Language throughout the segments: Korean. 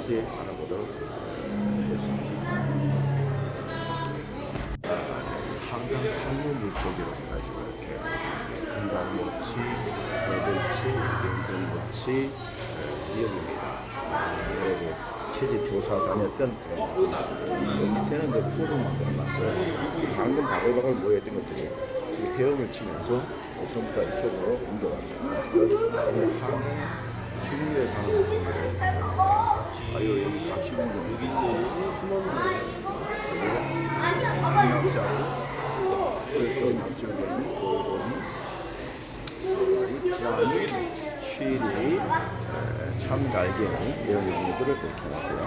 같이 알아보도록 하겠습니다. 한강 산림 물고기로 해가지고 이렇게 금강모치, 배들치, 연등모치, 미역입니다. 여러분 채집 조사 다녔던 밑에는 그 포를 만들어놨어요. 방금 바글바글 모여있던 것들이 지금 헤엄을 치면서 다 이쪽으로 옮겨갑니다. 중류에 사는 아유 여기 각시공도 여기 있고 숨어있는 양자로 그리고 남쪽에는 고동, 소라리, 피라미, 취리, 에, 참갈개미 이런 종류들을 그렇게 하고요.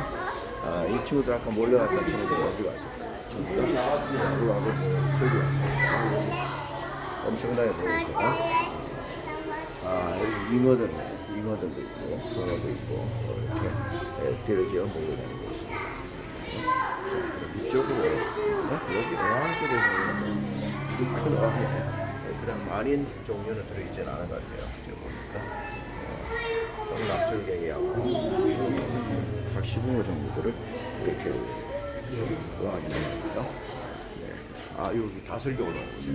아, 이 친구들 아까 몰려갔던 친구들 어디 갔을까요? 전부 다? 들고 왔습니다. 엄청나게 보이죠? 아, 여기 잉어들, 잉어들도 있고, 도로도 있고, 이렇게 에, 뒤를 지어 몰려다니고 있습니다. 자, 그럼 이쪽으로, 어? 여기 어항 쪽에서 이큰 어항에, 네, 그런 마린 종류는 들어있지는 않은 것 같아요. 지금 보니까. 어, 납줄갱이하고, 각시붕어 종류들을 이렇게 넣어놨죠. 네. 아, 여기 다슬기 올라오고 있어요.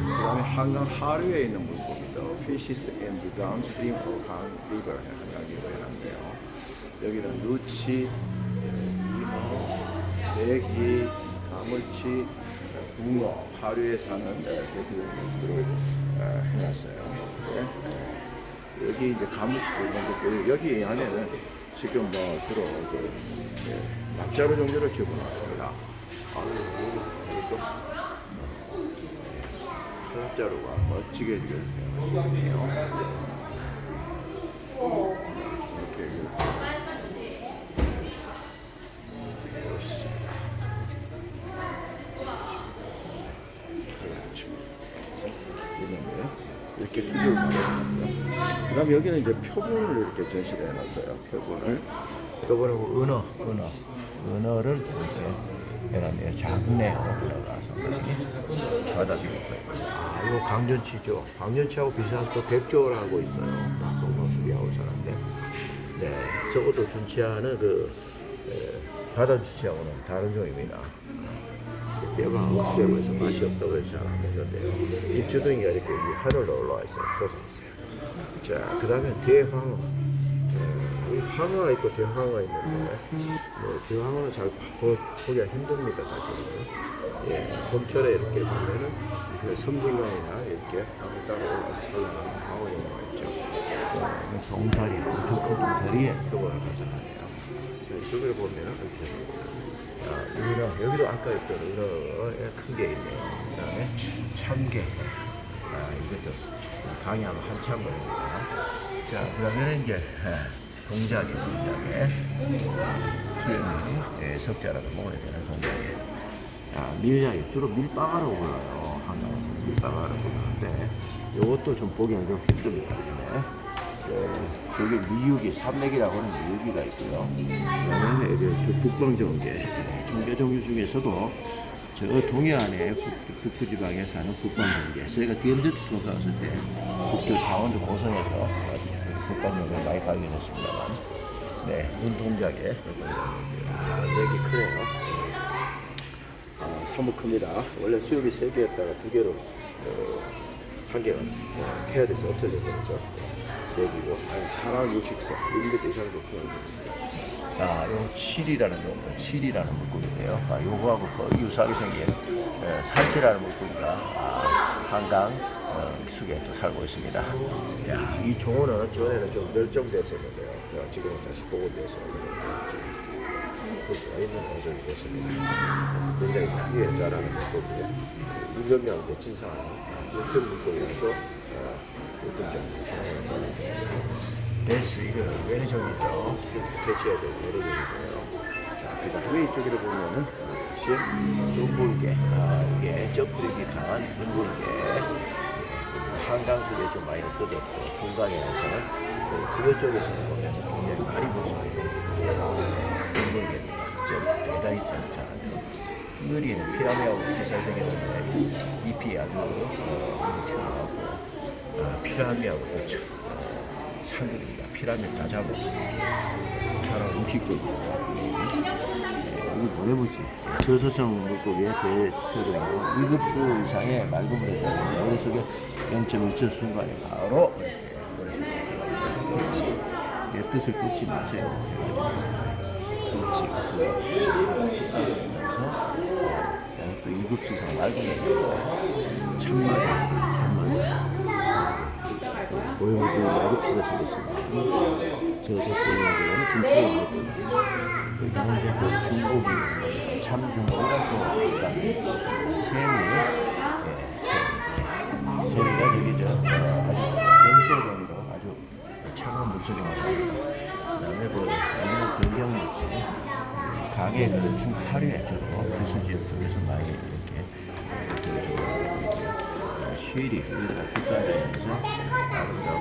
그 다음에 한강 하류에 있는 물고기 도 Fishes and the Downstream of Han River. 여기는 누치, 이너, 대기, 가물치, 붕어, 하류에 사는 대기들을 해놨어요. 네. 여기 이제 가물치도 있는데 여기 안에는 지금 뭐 주로 그 예, 납자루 종류를 집어넣습니다. 아, 칼 납자루가 멋지게 이렇게 이렇게 수교를. 그 다음에 여기는 이제 표본을 이렇게 전시를 해놨어요. 표본을. 표본하고 은어, 은어. 은어를 이렇게 해놨네요. 은어가. 상 당히. 바다지고. 아, 이거 강전치죠. 강전치하고 비슷한 또 백조를 하고 있어요. 동방수리하고 사는데. 네, 저것도 준치하는 그, 에, 바다 주치하고는 다른 종입니다. 뼈가 억세고 해서 맛이 없다고 해서 잘 안 먹는데요. 입주둥이가 이렇게 위 하늘로 올라와 있어요. 솟아 있어요. 자, 그 다음에 대황어. 이 황어가 있고 대황어가 있는데, 뭐, 대황어는 잘 보, 보기가 힘듭니다, 사실은. 예, 봄철에 이렇게 보면은, 그 섬진강이나 이렇게 땅을 따라 올라와서 살아가는 경우가 있죠. 예, 동사리, 엄청 큰 동사리에 나타나네요. 자, 이쪽에 보면은 이렇게. 아, 은어, 여기도 아까 있던 은어에 큰게 있네요. 그 다음에 참게. 아, 이것도 강의하면 한참 걸립니다. 자, 그러면 이제 아, 동작이 동작에 수영이 예, 석자라고 먹어야 되는 동작에 아, 밀약이 주로 밀빵하라고 불러요. 한강에서 밀빵하라고 부르는데 이것도 좀 보기는 좀 힘듭니다. 네. 예, 저기 미육이, 산맥이라고 하는 미육이가 있고요. 그다음에 그 북방정계, 정계 종류 중에서도 저 동해안의 북- 북부지방에 사는 북방정계. 저희가 DMZ 수업 갔을 때 북쪽 강원도 고성에서 북방정계를 많이 발견했습니다만, 네, 눈동작에 아, 여기 크네요. 아, 사뭇 큽니다. 원래 수육이 세 개였다가 두 개로 어, 한 개가 어, 캐야 돼서 없어졌거든요. 내기고 한 사람 60석 1m 이상도 키우는데 아, 요 칠이라는 종류, 칠이라는 물고기인데요. 아, 요거하고 거의 유사하게 생긴 에, 살치라는 물고기가 아, 한강 어, 속에 또 살고 있습니다. 야, 이 종어는 전에는 좀 멸종됐었는데요. 어, 지금은 다시 복원돼서 볼 수가 있는 어종이 됐습니다. 굉장히 크게 자라는 물고기고 유명한 게 진상한 육등 물고기라서 어, 육등 종류 종어를 살아있습니다. 베스 이거 외래 종이죠. 캐치해야 될 외래 종이고요. 자, 그 다음에 이쪽으로 보면은 역시 눈물개. 아, 이게 점프력이 강한 눈물개. 한강 속에 좀 많이 없어졌고 동강에서는 그 그거 쪽에서는 보면 굉장히 많이 볼수 있는 눈물개입니다. 좀 대단히 괜찮아요. 이거리는 피라미하고 생겼는데 잎이 아주 어, 좀 튀어나오고 아, 피라미하고 그렇죠. 한글입니다. 피라미드 다 잡아. 차라 음식 쪽. 이거 모래붙이. 저소성 물고기의 대표적인 1급수 이상의 맑은 물에 들어가는 모래 속에 0.1초 순간에 바로 그렇지. 내 뜻을 쫓지 마세요. 쫓지 그래서 또 2급수 이상 맑은 물에 참마자 참마자 오염물질 야급시가 생겼습니다. 중초를 먹거든요. 여기는 이제 그 중고기, 참중고기랑 또 그 중하류에 주로 기술 지역 쪽에서 많이 이렇게 그 좀, 쉬리 여기가 국산되면서 아름다운.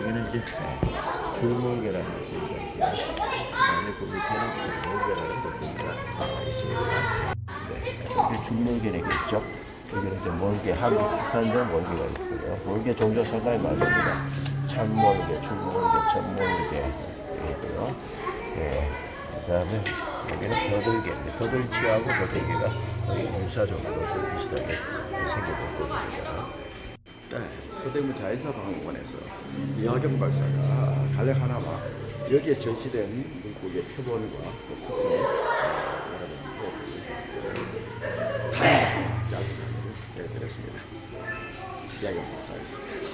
여기는 이제 줄몰개라는 곳이 있고요. 그다음에 그 밑에는 줄몰개라는 곳입니다. 있습니다. 네, 여기 줄몰개네겠죠. 여기는 이제 몰개, 한국 국산된 몰개가 있고요. 몰개 종류 상당히 많습니다. 참몰개, 줄몰개, 전몰개 있고요. 네, 그 다음에 여기는 버들개, 버들치하고 버들개가 거의 유사적으로 좀 비슷하게 생겨본 곳입니다. 네, 서대문 자연사박물관에서 이하경 박사가 간략 하나만 여기에 전시된 물고기의 표본과 여러분께 다양한 이야기를 해드렸습니다. 이하경 박사였습니다.